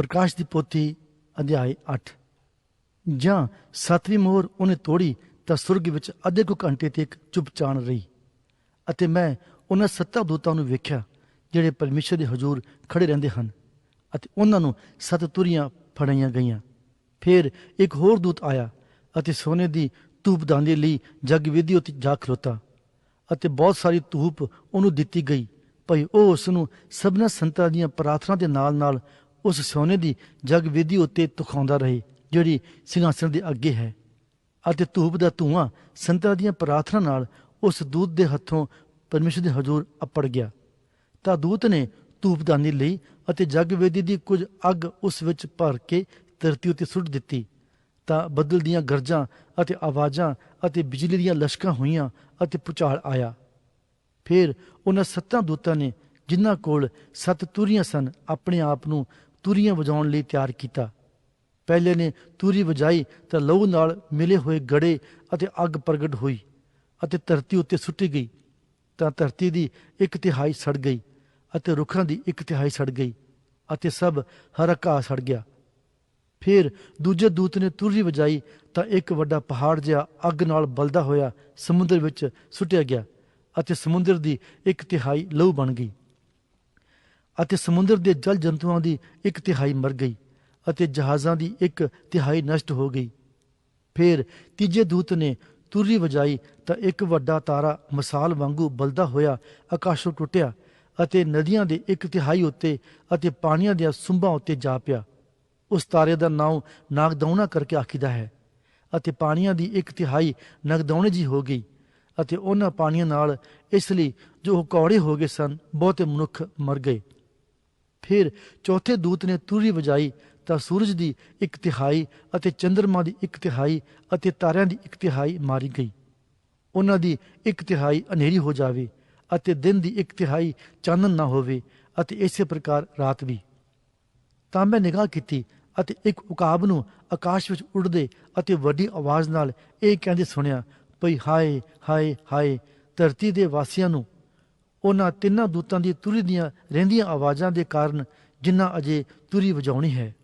ਪ੍ਰਕਾਸ਼ ਦੀ ਪੋਥੀ, ਅਧਿਆਇ 8 ਜਾਂ ਸੱਤਵੀਂ ਮੋਹਰ ਉਹਨੇ ਤੋੜੀ ਤਾਂ ਸੁਰਗ ਵਿੱਚ ਅੱਧੇ ਕੁ ਘੰਟੇ ਤੱਕ ਚੁੱਪਚਾਣ ਰਹੀ। ਅਤੇ ਮੈਂ ਉਹਨਾਂ ਸੱਤਾਂ ਦੂਤਾਂ ਨੂੰ ਵੇਖਿਆ, ਜਿਹੜੇ ਪਰਮੇਸ਼ਰ ਦੇ ਹਜ਼ੂਰ ਖੜੇ ਰਹਿੰਦੇ ਹਨ ਅਤੇ ਉਹਨਾਂ ਨੂੰ ਸੱਤ ਤੁਰੀਆਂ ਫੜਾਈਆਂ ਗਈਆਂ। ਫਿਰ ਇੱਕ ਹੋਰ ਦੂਤ ਆਇਆ ਅਤੇ ਸੋਨੇ ਦੀ ਧੂਪਦਾਨ ਦੇ ਲਈ ਜਗਵੇਦੀ ਉੱਤੇ ਜਾ ਖਲੋਤਾ ਅਤੇ ਬਹੁਤ ਸਾਰੀ ਧੂਪ ਉਹਨੂੰ ਦਿੱਤੀ ਗਈ। ਭਈ ਉਹ ਉਸ ਨੂੰ ਸਭਨਾ ਸੰਤਾਂ ਦੀਆਂ ਪ੍ਰਾਰਥਨਾ ਦੇ ਨਾਲ-ਨਾਲ ਉਸ ਸੋਨੇ ਦੀ ਜਗਵੇਦੀ ਉੱਤੇ ਤੁਖਾਉਂਦਾ ਰਹੇ, ਜਿਹੜੀ ਸਿੰਘਾਸਣ ਦੇ ਅੱਗੇ ਹੈ। ਅਤੇ ਧੂਪ ਦਾ ਧੂਆਂ ਸੰਤਾਂ ਦੀਆਂ ਪ੍ਰਾਰਥਨਾ ਨਾਲ ਉਸ ਦੂਤ ਦੇ ਹੱਥੋਂ ਪਰਮੇਸ਼ਰ ਦੇ ਹਜ਼ੂਰ ਅਪੜ ਗਿਆ। ਤਾਂ ਦੂਤ ਨੇ ਧੂਪਦਾਨੀ ਲਈ ਅਤੇ ਜਗਵੇਦੀ ਦੀ ਕੁਝ ਅੱਗ ਉਸ ਵਿੱਚ ਭਰ ਕੇ ਧਰਤੀ ਉੱਤੇ ਸੁੱਟ ਦਿੱਤੀ। ਤਾਂ ਬੱਦਲ ਦੀਆਂ ਗਰਜਾਂ ਅਤੇ ਆਵਾਜ਼ਾਂ ਅਤੇ ਬਿਜਲੀ ਦੀਆਂ ਲਸ਼ਕਾਂ ਹੋਈਆਂ ਅਤੇ ਪੁਚਾਲ ਆਇਆ। ਫਿਰ ਉਹਨਾਂ ਸੱਤਾਂ ਦੂਤਾਂ ਨੇ ਜਿਨ੍ਹਾਂ ਕੋਲ ਸੱਤ ਤੁਰੀਆਂ ਸਨ, ਆਪਣੇ ਆਪ ਨੂੰ ਤੂਰੀਆਂ ਵਜਾਉਣ ਲਈ ਤਿਆਰ ਕੀਤਾ। ਪਹਿਲੇ ਨੇ ਤੂਰੀ ਵਜਾਈ ਤਾਂ ਲਹੂ ਨਾਲ ਮਿਲੇ ਹੋਏ ਗੜੇ ਅਤੇ ਅੱਗ ਪ੍ਰਗਟ ਹੋਈ ਅਤੇ ਧਰਤੀ ਉੱਤੇ ਸੁੱਟੀ ਗਈ। ਤਾਂ ਧਰਤੀ ਦੀ ਇੱਕ ਤਿਹਾਈ ਸੜ ਗਈ ਅਤੇ ਰੁੱਖਾਂ ਦੀ ਇੱਕ ਤਿਹਾਈ ਸੜ ਗਈ ਅਤੇ ਸਭ ਹਰਾ ਘਾਹ ਸੜ ਗਿਆ। ਫਿਰ ਦੂਜੇ ਦੂਤ ਨੇ ਤੂਰੀ ਵਜਾਈ ਤਾਂ ਇੱਕ ਵੱਡਾ ਪਹਾੜ ਜਿਹਾ ਅੱਗ ਨਾਲ ਬਲਦਾ ਹੋਇਆ ਸਮੁੰਦਰ ਵਿੱਚ ਸੁੱਟਿਆ ਗਿਆ ਅਤੇ ਸਮੁੰਦਰ ਦੀ ਇੱਕ ਤਿਹਾਈ ਲਹੂ ਬਣ ਗਈ। ਅਤੇ ਸਮੁੰਦਰ ਦੇ ਜਲ ਜੰਤੂਆਂ ਦੀ ਇੱਕ ਤਿਹਾਈ ਮਰ ਗਈ ਅਤੇ ਜਹਾਜ਼ਾਂ ਦੀ ਇੱਕ ਤਿਹਾਈ ਨਸ਼ਟ ਹੋ ਗਈ। ਫਿਰ ਤੀਜੇ ਦੂਤ ਨੇ ਤੁਰਰੀ ਵਜਾਈ ਤਾਂ ਇੱਕ ਵੱਡਾ ਤਾਰਾ ਮਸਾਲ ਵਾਂਗੂ ਬਲਦਾ ਹੋਇਆ ਆਕਾਸ਼ੋਂ ਟੁੱਟਿਆ ਅਤੇ ਨਦੀਆਂ ਦੇ ਇੱਕ ਤਿਹਾਈ ਉੱਤੇ ਅਤੇ ਪਾਣੀਆਂ ਦੀਆਂ ਸੁੰਭਾਂ ਉੱਤੇ ਜਾ ਪਿਆ। ਉਸ ਤਾਰੇ ਦਾ ਨਾਮ ਨਾਗਦੌਣਾ ਕਰਕੇ ਆਖੀਦਾ ਹੈ ਅਤੇ ਪਾਣੀਆਂ ਦੀ ਇੱਕ ਤਿਹਾਈ ਨਗਦੌਣੇ ਜੀ ਹੋ ਗਈ ਅਤੇ ਉਹਨਾਂ ਪਾਣੀਆਂ ਨਾਲ ਇਸ ਲਈ ਜੋ ਉਹ ਕੌੜੇ ਹੋ ਗਏ ਸਨ, ਬਹੁਤੇ ਮਨੁੱਖ ਮਰ ਗਏ। ਫਿਰ ਚੌਥੇ ਦੂਤ ਨੇ ਤੂਰੀ ਵਜਾਈ ਤਾਂ ਸੂਰਜ ਦੀ ਇੱਕ ਤਿਹਾਈ ਅਤੇ ਚੰ드ਰਮਾ ਦੀ ਇੱਕ ਤਿਹਾਈ ਅਤੇ ਤਾਰਿਆਂ ਦੀ ਇੱਕ ਤਿਹਾਈ ਮਾਰੀ ਗਈ। ਉਹਨਾਂ ਦੀ ਇੱਕ ਤਿਹਾਈ ਹਨੇਰੀ ਹੋ ਜਾਵੇ ਅਤੇ ਦਿਨ ਦੀ ਇੱਕ ਤਿਹਾਈ ਚਾਨਣ ਨਾ ਹੋਵੇ ਅਤੇ ਇਸੇ ਪ੍ਰਕਾਰ ਰਾਤ ਵੀ। ਤਾਂ ਮੈਂ ਨਿਗਾਹ ਕੀਤੀ ਅਤੇ ਇੱਕ ਉਕਾਬ ਨੂੰ ਆਕਾਸ਼ ਵਿੱਚ ਉੱਡਦੇ ਅਤੇ ਵੱਡੀ ਆਵਾਜ਼ ਨਾਲ ਇਹ ਕਹਿੰਦੇ ਸੁਣਿਆ, ਭਈ ਹਾਏ ਹਾਏ ਹਾਏ, ਧਰਤੀ ਦੇ ਵਾਸੀਆਂ ਨੂੰ ਉਹਨਾਂ ਤਿੰਨਾਂ ਦੂਤਾਂ ਦੀ ਤੁਰੀ ਦੀਆਂ ਰਹਿੰਦੀਆਂ ਆਵਾਜ਼ਾਂ ਦੇ ਕਾਰਨ ਜਿਨ੍ਹਾਂ ਅਜੇ ਤੁਰੀ ਵਜਾਉਣੀ ਹੈ।